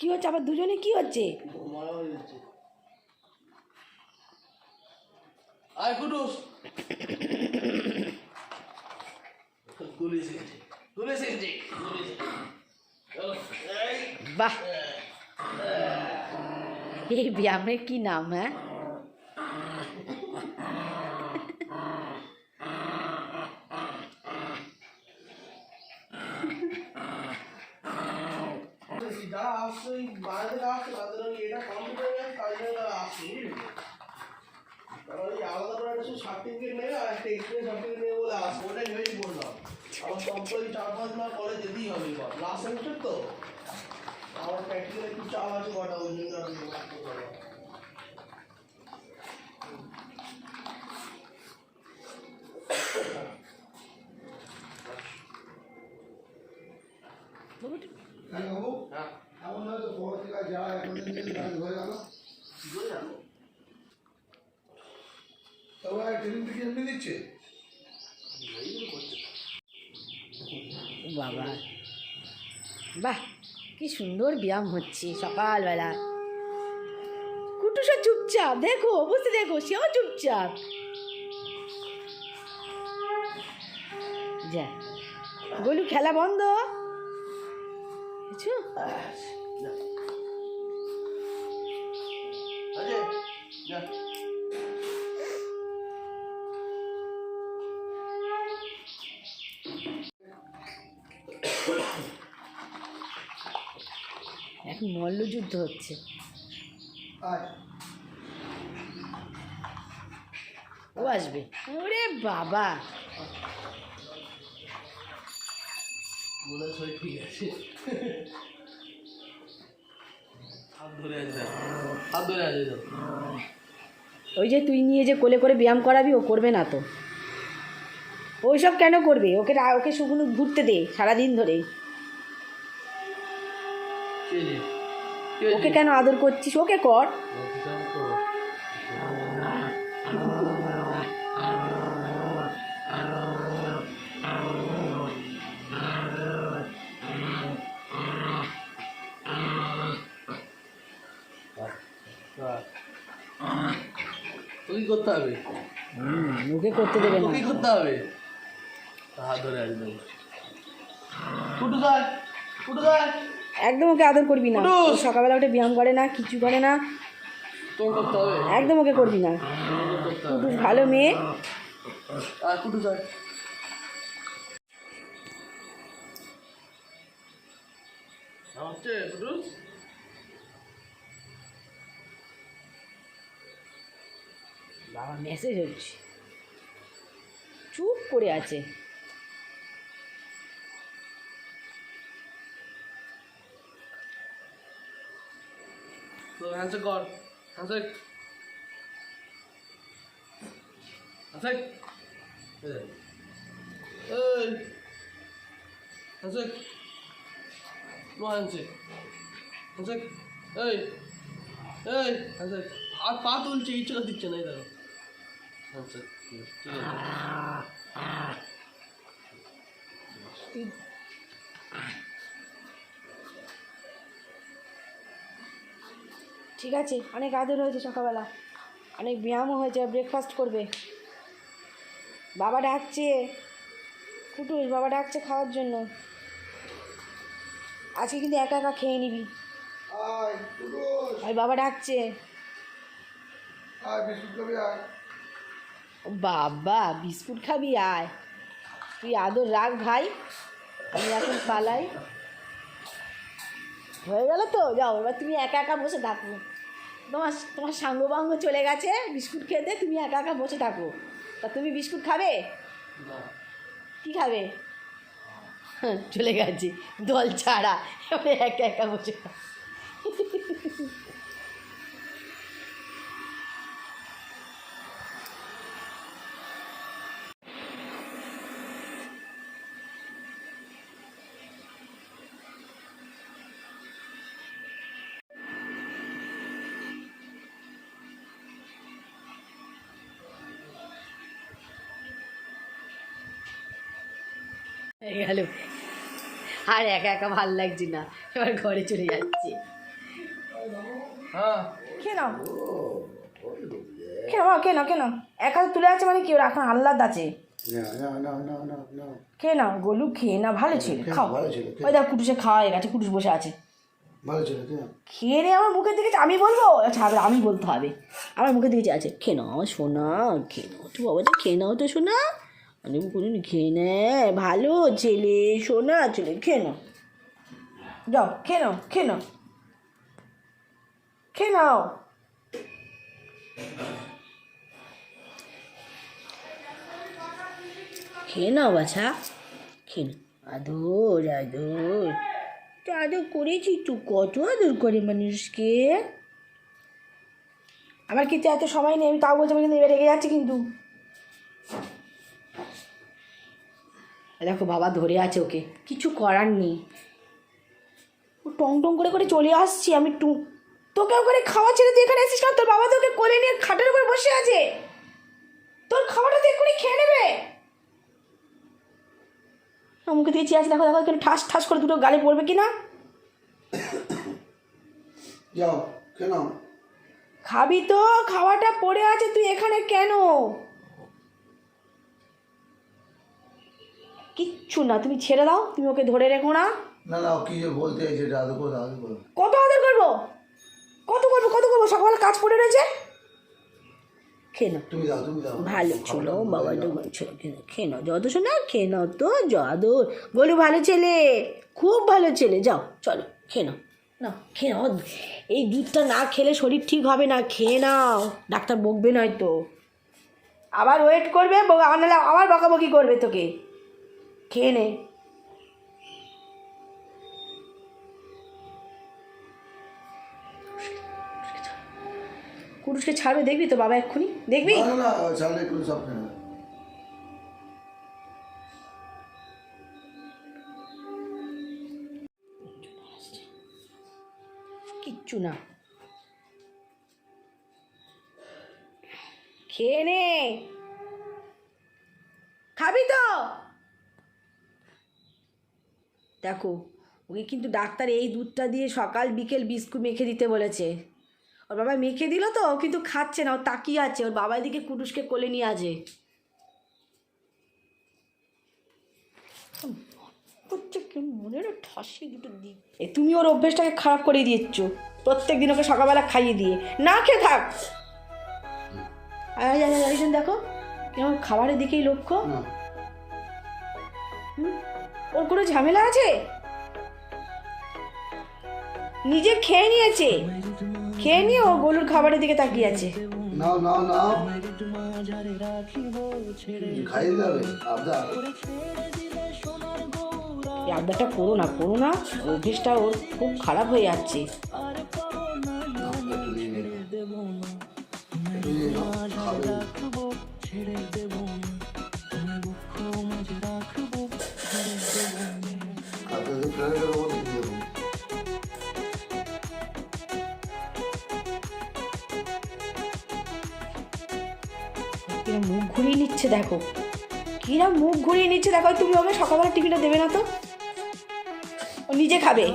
কি হচ্ছে? আবার দুজনে কি হচ্ছে? আয় কুটুস। বাহ। এই ব্যায়ামের কি নাম হ্যাঁ? যারা আসছে ওই বাইরে থেকে আসছে, তাদের ওই এটা কমপ্লিট হয়ে গেছে তাই জন্য তারা আসছে তারা আলাদা করে একটা সার্টিফিকেট নেবে আর একটা এক্সপিরিয়েন্স সার্টিফিকেট নেবে বলে আসছে, ওটাই ভেবেই বললাম। আমার কমপ্লিট চার পাঁচ মাস পরে যেতেই হবে এবার। লাস্ট সেমিস্টার তো? আমার প্র্যাকটিক্যাল একটু চাপ আছে কটা, ওই জন্য আমি করতে পারব না। হ্যাঁ বাবু হ্যাঁ এমন নয় তো পরবর্তীকাল যা এখন থেকে কাজ হয়ে গেল কি করে জানো তবে ট্রেনিং থেকে এমনি দিচ্ছে এইগুলো করছে বাবা। বাহ, কি সুন্দর ব্যায়াম হচ্ছে সকালবেলা। কুটুসও চুপচাপ, দেখো বুঝতে দেখো, সেও চুপচাপ। যা, গোলু, খেলা বন্ধ। বুঝছ? অজয় এখন মল্লযুদ্ধ হচ্ছে। ও আসবে। ওরে বাবা। ঠিক আছে। ওই যে তুই নিয়ে যে কোলে করে ব্যায়াম করাবি ও করবে না তো। ওইসব কেন করবে? ওকে ওকে শুকনো ঘুরতে দে সারাদিন ধরে। ওকে কেন আদর করছিস? ওকে কর। করতে হবে? ওকে করতে দেবে না। করতে হবে? ধরে আছে কুটু যায় কুটু যায় একদম ওকে আদর করবি না। সকালবেলা উঠে ব্যায়াম করে না কিছু করে না। একদম ওকে করবি না। কুটুস ভালো মেয়ে। কুটু যায় হচ্ছে কুটুস বাবা মেসেজ হচ্ছে। চুপ করে আছে। হ্যান্ডশেক কর হ্যান্ডশেক হ্যান্ডশেক এই হ্যান্ডশেক নো হ্যান্ডশেক হ্যান্ডশেক এই এই হ্যান্ডশেক আর পা তুলছে ইচ্ছা দিচ্ছে না এই দেখো। হ্যান্ডশেক ঠিক আছে। ঠিক আছে? অনেক আদর হয়েছে সকালবেলা। অনেক ব্যায়ামও হয়েছে ব্রেকফাস্ট করবে। বাবা ডাকছে। কুটুস বাবা ডাকছে খাওয়ার জন্য। আজকে কিন্তু একা একা খেয়ে নিবি। আর বাবা ডাকছে। আয় বিস্কুট খাবি আয়। ও বাবা বিস্কুট খাবি আয়। তুই আদর রাখ ভাই। আমি এখন পালাই। হয়ে গেল তো? যাও এবার তুমি একা একা বসে থাকো। তোমার তোমার সাঙ্গ বাঙ্গ চলে গেছে বিস্কুট খেতে তুমি একা একা বসে থাকো। তা তুমি বিস্কুট খাবে? কি খাবে? হ্যাঁ, চলে গেছে দল ছাড়া। এবারে একা একা বসে গেল। আর একা একা ভালো লাগছে না। এবার ঘরে চলে যাচ্ছে। হ্যাঁ। খেয়ে নাও খেয়ে নাও এক তুলে আছে মানে কি? ওর এখন আহ্লাদ আছে। না না না না না না। খেয়ে নাও গোলু খেয়ে না ভালো ছিল খাও। ওই দেখ কুটুসে খাওয়া হয়ে গেছে কুটুস বসে আছে। ভালো ছিল কি খেয়ে নে আমার মুখের দিকে আমি বলব? আচ্ছা আমি বলতে হবে। আমার মুখের দিকে আছে। খেয়ে নাও আমার সোনা খেয়ে নাও তো বাবা খেয়ে নাও তো সোনা। আমি কোনদিন খেয়ে নে। ভালো ছেলে, সোনা ছেলে, খেয়ে নাও। যাও, খেয়ে নাও খেয়ে নাও। খেয়ে নাও। খেয়ে নাও, বাছা। খেয়ে নাও। আদর আদর। তো আদর করেছি তুই কত আদর করে মানুষকে? আমার কিন্তু এত সময় নেই, আমি তাও বলছি, আমি কিন্তু এবার রেগে যাচ্ছি কিন্তু। দেখো বাবা ধরে আছে ওকে। কিছু করার নেই। ও টং টং করে করে চলে আসছি আমি টু। তোকে ওখানে খাওয়া ছেড়ে তুই এখানে এসেছিস না তোর বাবা তোকে কোলে নিয়ে খাটের উপর বসে আছে। তোর খাওয়াটা তুই এক্ষুনি খেয়ে নেবে। আমাকে দিয়ে চেয়ে আছে দেখো দেখো এখানে ঠাস ঠাস করে দুটো গালে পড়বে কি না যাও কেন খাবি তো খাওয়াটা পড়ে আছে তুই এখানে কেন? কিচ্ছু না তুমি ছেড়ে দাও তুমি ওকে ধরে রেখো না। না না কি যে বলতে চাইছে এটা আদৌ করে আদৌ কত আদর করব? কত করব কত করব? সকালে কাজ পড়ে রয়েছে? খেয়ে নাও। তুমি দাও তুমি দাও ভালো ছিল বাবা ভালো ছিল খেয়ে নাও। যত শোনা খেয়ে নাও তো যদর বলু ভালো ছেলে খুব ভালো ছেলে। যাও চলো খেয়ে নাও। না খেয়ে নাও। এই দুধটা না খেলে শরীর ঠিক হবে না খেয়ে নাও। ডাক্তার বকবে নয়তো। আবার ওয়েট করবে আর নাহলে আবার বকাবকি করবে তোকে। খেয়ে নে। কুরুষকে ছাড়বে দেখবি তো বাবা এক্ষুনি? দেখবি? কিচ্ছু না। খেয়ে নে। খাবি তো? দেখো ওকে কিন্তু ডাক্তার এই দুধটা দিয়ে সকাল বিকেল বিস্কুট মেখে দিতে বলেছে। ওর বাবা মেখে দিল তো ও কিন্তু খাচ্ছে না ও তাকিয়ে আছে ওর বাবা এদিকে কুটুসকে কোলে নিয়ে আছে। মনের ঠাসি দুটো দিক। এ তুমি ওর অভ্যেসটাকে খারাপ করে দিয়েছ প্রত্যেক দিন ওকে সকালবেলা খাইয়ে দিয়ে। না খেয়ে থাক। আয়, আয়, আয়, আয়, দেখো কেমন খাবারের দিকেই লক্ষ্য। হুম? ওর কোনো ঝামেলা আছে? নিজে খেয়ে নিয়েছে। খেয়ে নিয়ে ও গরুর খাবারের দিকে তাকিয়ে আছে। নাও নাও নাও। খাইয়ে যাবে আবদার। এই আবদারটা করো না করো না। অভ্যেসটা ওর খুব খারাপ হয়ে যাচ্ছে। কিরা মুখ ঘুরিয়ে নিচ্ছে দেখো। কিরা মুখ ঘুরিয়ে নিচ্ছে দেখো তুমি ওকে সকালবেলা টিফিনটা দেবে না তো? ও নিজে খাবে।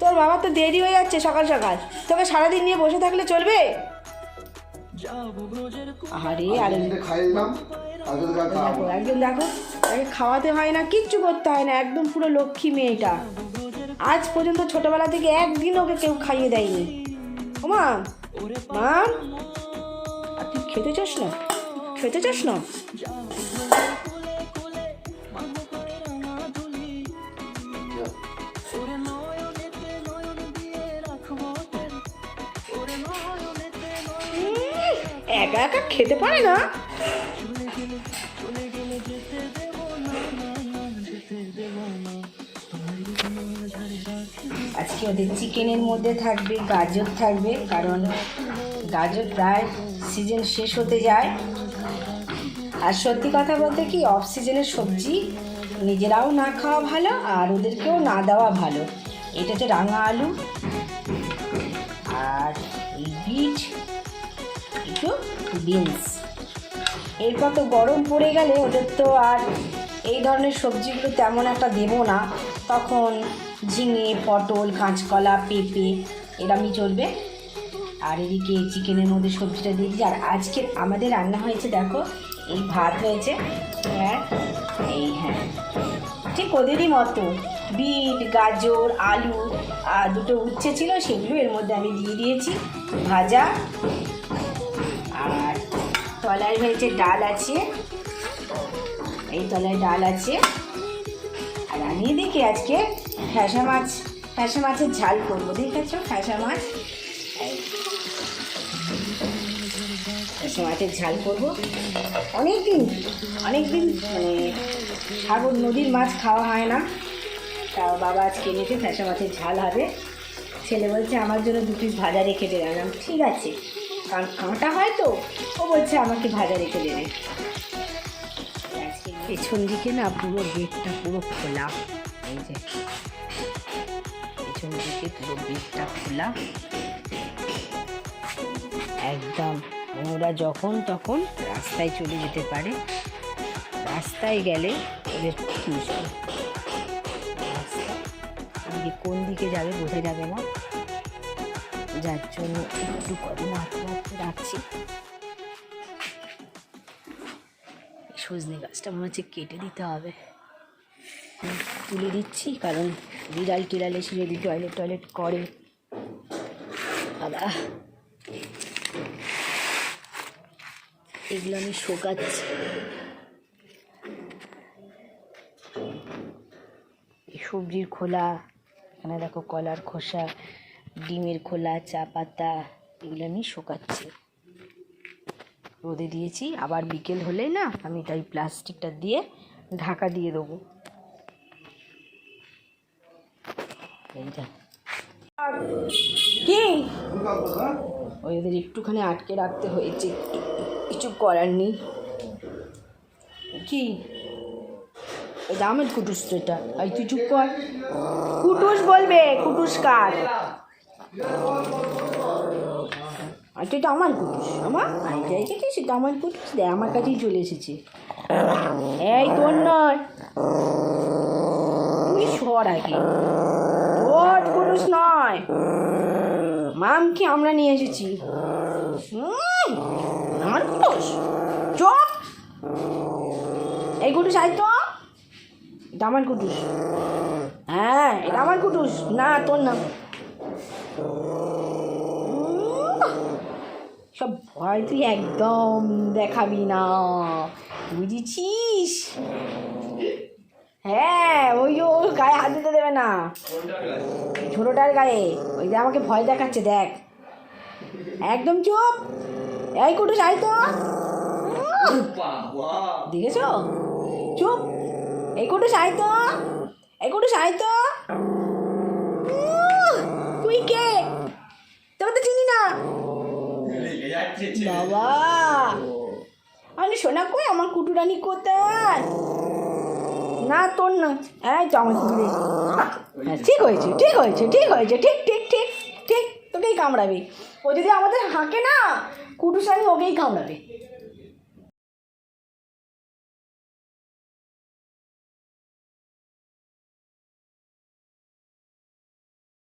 তোর বাবা তো দেরি হয়ে যাচ্ছে সকাল সকাল। তোকে সারাদিন নিয়ে বসে থাকলে চলবে? আরে আরে একদম দেখো তাকে খাওয়াতে হয় না কিচ্ছু করতে হয় না একদম পুরো লক্ষ্মী মেয়েটা। আজ পর্যন্ত ছোটবেলা থেকে একদিন ওকে কেউ খাইয়ে দেয়নি। ওমা মা খেতে চাস না? খেতে চাস না? একা একা খেতে পারে না? আজকে ওদের চিকেনের মধ্যে থাকবে, গাজর থাকবে, কারণ গাজর প্রায় সিজন শেষ হতে যায়। আর সত্যি কথা বলতে কি অফ সিজনের সবজি নিজেরাও না খাওয়া ভালো আর ওদেরকেও না দেওয়া ভালো। এটা হচ্ছে রাঙা আলু আর এই বিট একটু বিনস। এরপর তো গরম পড়ে গেলে ওদের তো আর এই ধরনের সবজিগুলো তেমন একটা দেবো না। তখন ঝিঙে, পটল, কাঁচকলা, পেঁপে, এরমই চলবে। আর এদিকে চিকেনের মধ্যে সবজিটা দিয়ে দিচ্ছি আর আজকে আমাদের রান্না হয়েছে, দেখো, এই ভাত হয়েছে হ্যাঁ এই হ্যাঁ ঠিক ওদেরই মতো, বিট, গাজর, আলু, আর দুটো উচ্ছে ছিল, সেগুলো এর মধ্যে আমি দিয়ে দিয়েছি, ভাজা, আর তলায় হয়েছে ডাল আছে, এই তলায় ডাল আছে, আর আমি এদিকে আজকে ফ্যাসা মাছ, ফ্যাসা মাছের ঝাল করব, দেখেছ? ফ্যাসা মাছ। ফ্যাসা মাছের ঝাল করব। অনেক দিন অনেক দিন মানে সাগর নদীর মাছ খাওয়া হয় না। তা বাবা আজকে এনেছে ফ্যাসা মাছের ঝাল হবে। ছেলে বলছে, আমার জন্য দু পিস ভাজা রেখে দেবে আমি ঠিক আছে। কারণ কাঁটা হয় তো, ও বলছে, আমাকে ভাজা রেখে দেবে পেছন দিকে না পুরো গেটটা পুরো খোলা। এই যে, পেছন দিকে পুরো গেটটা খোলা। একদম ওরা যখন তখন রাস্তায় চলে যেতে পারে। রাস্তায় গেলে ওদের মুশকিল কোন দিকে যাবে বোঝা যাবে না। যার জন্য একটু মাত্র রাখছি। সজনে গাছটা মনে হচ্ছে কেটে দিতে হবে। তুলে দিচ্ছি কারণ বিড়াল টিড়াল এসে যদি টয়লেট টয়লেট করে বাবা এগুলো আমি শোকাচ্ছি। সবজির খোলা, এখানে দেখো কলার খোসা, ডিমের খোলা, চা পাতা, এগুলো আমি শোকাচ্ছি। রোদে দিয়েছি, আবার বিকেল হলেই না আমি তাই প্লাস্টিকটা দিয়ে ঢাকা দিয়ে দেবো। কি? ওদের একটুখানি আটকে রাখতে হয়েছে। কিছু করার নেই। কি? ওই দামের কুটুস তো এটা। আর তুই চুপ কর। কুটুস বলবে কুটুস কার? আর তো আমার কুটুস আমার আইটা এসেছে সেটা? আমার কুটুস দেয় আমার কাছেই চলে এসেছে। এই তোর নয়। তুই সর আগে। তোর কুটুস নয়। মামকে আমরা নিয়ে এসেছি। আমার কুটুস চপ এই কুটুস আয় তো। এটা আমার কুটুস। হ্যাঁ এটা আমার কুটুস। না তোর না। উম, সব ভয় তুই একদম দেখাবি না। বুঝেছিস? হ্যাঁ ওই যে গায়ে হাত দিতে দেবে না। ছোটোটার গায়ে। ওই যে আমাকে ভয় দেখাচ্ছে, দেখ। একদম চুপ। এই কুটু আয় তো। দেখেছ? চুপ। এই কুটু সাহিত্য এই কুটু সাহিত্য তুই কে? তোকে তো চিনি না। বাবা। আমি সোনা কই? আমার কুটুরানি কোথায়? না, তোর না। এই আমার কুটুরে হ্যাঁ ঠিক হয়েছে ঠিক হয়েছে ঠিক হয়েছে, ঠিক ঠিক ঠিক ঠিক, তোকেই কামড়াবে। ও যদি আমাদের হাঁকে না কুটুস আমি ওকেই কামড়াবে।